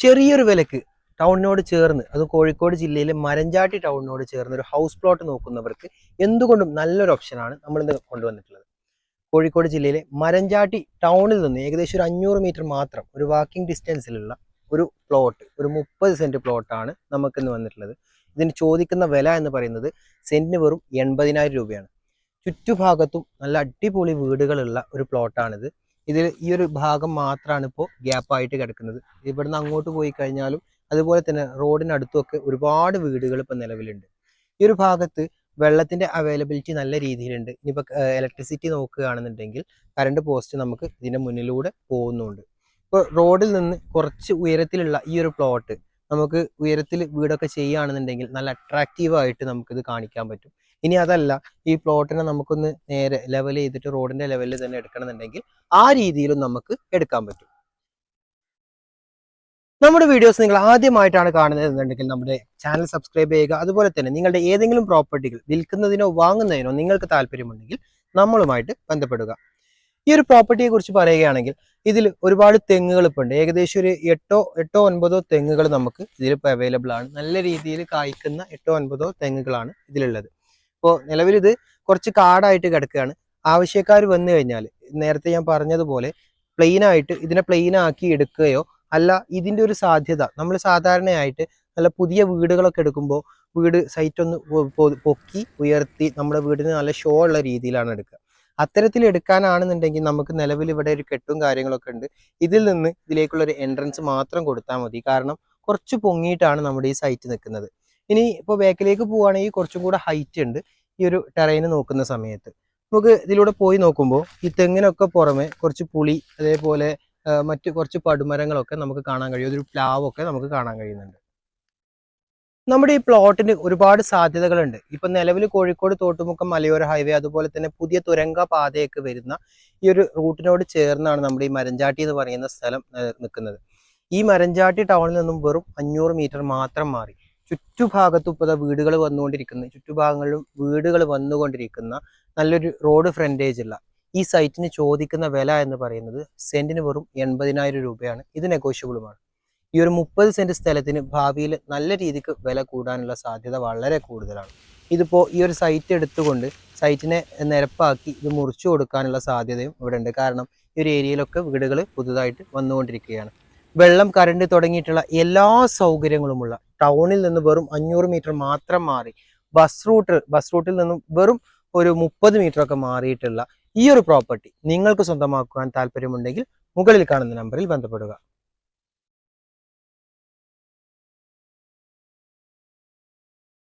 ചെറിയൊരു വിലക്ക് ടൗണിനോട് ചേർന്ന് അത് കോഴിക്കോട് ജില്ലയിലെ മരഞ്ചാട്ടി ടൗണിനോട് ചേർന്ന് ഒരു ഹൗസ് പ്ലോട്ട് നോക്കുന്നവർക്ക് എന്തുകൊണ്ടും നല്ലൊരു ഓപ്ഷനാണ് നമ്മൾ ഇന്ന് കൊണ്ടുവന്നിട്ടുള്ളത്. കോഴിക്കോട് ജില്ലയിലെ മരഞ്ചാട്ടി ടൗണിൽ നിന്ന് ഏകദേശം ഒരു അഞ്ഞൂറ് മീറ്റർ മാത്രം ഒരു വാക്കിംഗ് ഡിസ്റ്റൻസിലുള്ള ഒരു പ്ലോട്ട് ഒരു മുപ്പത് സെന്റ് പ്ലോട്ടാണ് നമുക്കിന്ന് വന്നിട്ടുള്ളത്. ഇതിന് ചോദിക്കുന്ന വില എന്ന് പറയുന്നത് സെന്റിന് വെറും എൺപതിനായിരം രൂപയാണ്. ചുറ്റുഭാഗത്തും നല്ല അടിപൊളി വീടുകളുള്ള ഒരു പ്ലോട്ടാണിത് ഇതിൽ ഈ ഒരു ഭാഗം മാത്രമാണ് ഇപ്പോൾ ഗ്യാപ്പായിട്ട് കിടക്കുന്നത്. ഇവിടുന്ന് അങ്ങോട്ട് പോയി കഴിഞ്ഞാലും അതുപോലെ തന്നെ റോഡിനടുത്തുമൊക്കെ ഒരുപാട് വീടുകൾ ഇപ്പം നിലവിലുണ്ട്. ഈ ഒരു ഭാഗത്ത് വെള്ളത്തിന്റെ അവൈലബിലിറ്റി നല്ല രീതിയിലുണ്ട്. ഇനിയിപ്പോൾ ഇലക്ട്രിസിറ്റി നോക്കുകയാണെന്നുണ്ടെങ്കിൽ കറണ്ട് പോസ്റ്റ് നമുക്ക് ഇതിന്റെ മുന്നിലൂടെ പോകുന്നുണ്ട്. ഇപ്പോൾ റോഡിൽ നിന്ന് കുറച്ച് ഉയരത്തിലുള്ള ഈ ഒരു പ്ലോട്ട് നമുക്ക് ഉയരത്തിൽ വീടൊക്കെ ചെയ്യുകയാണെന്നുണ്ടെങ്കിൽ നല്ല അട്രാക്റ്റീവായിട്ട് നമുക്കിത് കാണിക്കാൻ പറ്റും. ഇനി അതല്ല ഈ പ്ലോട്ടിനെ നമുക്കൊന്ന് നേരെ ലെവൽ ചെയ്തിട്ട് റോഡിന്റെ ലെവലിൽ തന്നെ എടുക്കണമെന്നുണ്ടെങ്കിൽ ആ രീതിയിലും നമുക്ക് എടുക്കാൻ പറ്റും. നമ്മുടെ വീഡിയോസ് നിങ്ങൾ ആദ്യമായിട്ടാണ് കാണുന്നത് എന്നുണ്ടെങ്കിൽ നമ്മുടെ ചാനൽ സബ്സ്ക്രൈബ് ചെയ്യുക. അതുപോലെ തന്നെ നിങ്ങളുടെ ഏതെങ്കിലും പ്രോപ്പർട്ടികൾ വിൽക്കുന്നതിനോ വാങ്ങുന്നതിനോ നിങ്ങൾക്ക് താല്പര്യമുണ്ടെങ്കിൽ നമ്മളുമായിട്ട് ബന്ധപ്പെടുക. ഈ ഒരു പ്രോപ്പർട്ടിയെ കുറിച്ച് പറയുകയാണെങ്കിൽ ഇതിൽ ഒരുപാട് തെങ്ങുകൾ ഇപ്പോൾ ഉണ്ട്. ഏകദേശം ഒരു എട്ടോ എട്ടോ ഒൻപതോ തെങ്ങുകൾ നമുക്ക് ഇതിൽ അവൈലബിൾ ആണ്. നല്ല രീതിയിൽ കായ്ക്കുന്ന എട്ടോ ഒൻപതോ തെങ്ങുകളാണ് ഇതിലുള്ളത്. ഇപ്പോൾ നിലവിൽ ഇത് കുറച്ച് കാടായിട്ട് കിടക്കുകയാണ്. ആവശ്യക്കാർ വന്നു കഴിഞ്ഞാൽ നേരത്തെ ഞാൻ പറഞ്ഞതുപോലെ പ്ലെയിൻ ആയിട്ട് ഇതിനെ പ്ലെയിൻ ആക്കി എടുക്കുകയോ അല്ല ഇതിന്റെ ഒരു സാധ്യത നമ്മൾ സാധാരണയായിട്ട് നല്ല പുതിയ വീടുകളൊക്കെ എടുക്കുമ്പോൾ വീട് സൈറ്റ് ഒന്ന് പൊക്കി ഉയർത്തി നമ്മുടെ വീടിന് നല്ല ഷോ ഉള്ള രീതിയിലാണ് എടുക്കുക. അത്തരത്തിൽ എടുക്കാനാണെന്നുണ്ടെങ്കിൽ നമുക്ക് നിലവിൽ ഇവിടെ ഒരു കെട്ടും കാര്യങ്ങളൊക്കെ ഉണ്ട്. ഇതിൽ നിന്ന് ഇതിലേക്കുള്ള ഒരു എൻട്രൻസ് മാത്രം കൊടുത്താൽ മതി. കാരണം കുറച്ച് പൊങ്ങിയിട്ടാണ് നമ്മുടെ ഈ സൈറ്റ് നിൽക്കുന്നത്. ഇനി ഇപ്പോൾ ബാക്കിലേക്ക് പോവുകയാണെങ്കിൽ കുറച്ചും കൂടെ ഹൈറ്റ് ഉണ്ട്. ഈ ഒരു ടെറൈന് നോക്കുന്ന സമയത്ത്. നമുക്ക് ഇതിലൂടെ പോയി നോക്കുമ്പോൾ ഈ തെങ്ങിനൊക്കെ പുറമെ കുറച്ച് പുളി അതേപോലെ മറ്റു കുറച്ച് പടുമരങ്ങളൊക്കെ നമുക്ക് കാണാൻ കഴിയും. ഒരു പ്ലാവൊക്കെ നമുക്ക് കാണാൻ കഴിയുന്നുണ്ട്. നമ്മുടെ ഈ പ്ലോട്ടിന് ഒരുപാട് സാധ്യതകളുണ്ട്. ഇപ്പൊ നിലവിൽ കോഴിക്കോട് തോട്ടുമുക്കം മലയോര ഹൈവേ അതുപോലെ തന്നെ പുതിയ തുരങ്ക പാതയൊക്കെ വരുന്ന ഈ ഒരു റൂട്ടിനോട് ചേർന്നാണ് നമ്മുടെ ഈ മരഞ്ചാട്ടി എന്ന് പറയുന്ന സ്ഥലം നിൽക്കുന്നത്. ഈ മരഞ്ചാട്ടി ടൗണിൽ നിന്നും വെറും അഞ്ഞൂറ് മീറ്റർ മാത്രം മാറി. ചുറ്റുഭാഗത്തും ഇപ്പോൾ വീടുകൾ വന്നുകൊണ്ടിരിക്കുന്ന ചുറ്റുഭാഗങ്ങളിലും വീടുകൾ വന്നുകൊണ്ടിരിക്കുന്ന നല്ലൊരു റോഡ് ഫ്രണ്ടേജ് ഉള്ള ഈ സൈറ്റിന് ചോദിക്കുന്ന വില എന്ന് പറയുന്നത് സെന്റിന് വെറും എൺപതിനായിരം രൂപയാണ്. ഇത് നെഗോഷ്യബിളുമാണ് ഈ ഒരു മുപ്പത് സെന്റ് സ്ഥലത്തിന് ഭാവിയിൽ നല്ല രീതിക്ക് വില കൂടാനുള്ള സാധ്യത വളരെ കൂടുതലാണ്. ഇതിപ്പോൾ ഈ ഒരു സൈറ്റ് എടുത്തുകൊണ്ട് സൈറ്റിനെ നിരപ്പാക്കി ഇത് മുറിച്ചു കൊടുക്കാനുള്ള സാധ്യതയും ഇവിടെ ഉണ്ട് കാരണം ഈ ഒരു ഏരിയയിലൊക്കെ വീടുകൾ പുതുതായിട്ട് വന്നുകൊണ്ടിരിക്കുകയാണ്. വെള്ളം കറണ്ട് തുടങ്ങിയിട്ടുള്ള എല്ലാ സൗകര്യങ്ങളുമുള്ള ടൗണിൽ നിന്ന് വെറും അഞ്ഞൂറ് മീറ്റർ മാത്രം മാറി ബസ് റൂട്ട് ബസ് റൂട്ടിൽ നിന്നും വെറും ഒരു മുപ്പത് മീറ്റർ ഒക്കെ മാറിയിട്ടുള്ള ഈ ഒരു പ്രോപ്പർട്ടി നിങ്ങൾക്ക് സ്വന്തമാക്കുവാൻ താല്പര്യമുണ്ടെങ്കിൽ മുകളിൽ കാണുന്ന നമ്പറിൽ ബന്ധപ്പെടുക.